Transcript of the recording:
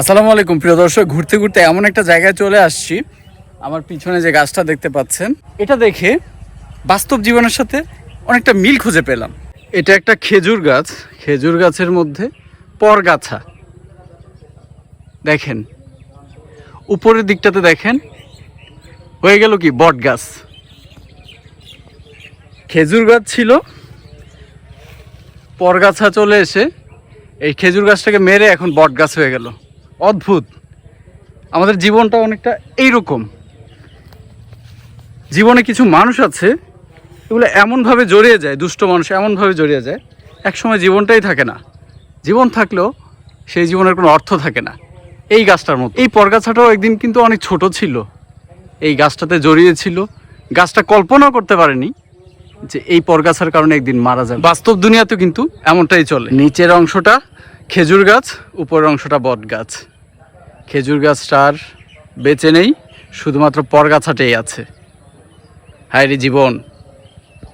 আসসালামু আলাইকুম, প্রিয় দর্শক। ঘুরতে ঘুরতে এমন একটা জায়গায় চলে আসছি। আমার পিছনে যে গাছটা দেখতে পাচ্ছেন, এটা দেখে বাস্তব জীবনের সাথে অনেকটা মিল খুঁজে পেলাম। এটা একটা খেজুর গাছ। খেজুর গাছের মধ্যে পরগাছা দেখেন, উপরের দিকটাতে দেখেন, হয়ে গেল কি বট গাছ। খেজুর গাছ ছিল পরগাছা চলে এসে এই খেজুর গাছটাকে মেরে এখন বট গাছ হয়ে গেল। অদ্ভুত। আমাদের জীবনটা অনেকটা এইরকম। জীবনে কিছু মানুষ আছে, এগুলো এমনভাবে জড়িয়ে যায়, দুষ্ট মানুষ এমনভাবে জড়িয়ে যায়, একসময় জীবনটাই থাকে না। জীবন থাকলেও সেই জীবনের কোনো অর্থ থাকে না। এই গাছটার মতো। এই পরগাছাটাও একদিন কিন্তু অনেক ছোট ছিল। এই গাছটাতে জড়িয়েছিল গাছটা কল্পনা করতে পারেনি যে এই পরগাছার কারণে একদিন মারা যাবে। বাস্তব দুনিয়াতে কিন্তু এমনটাই চলে। নিচের অংশটা খেজুর গাছ, উপরের অংশটা বট গাছ খেজুর গাছটার বেঁচে নেই শুধুমাত্র পরগাছাটাই আছে। হায় রে জীবন।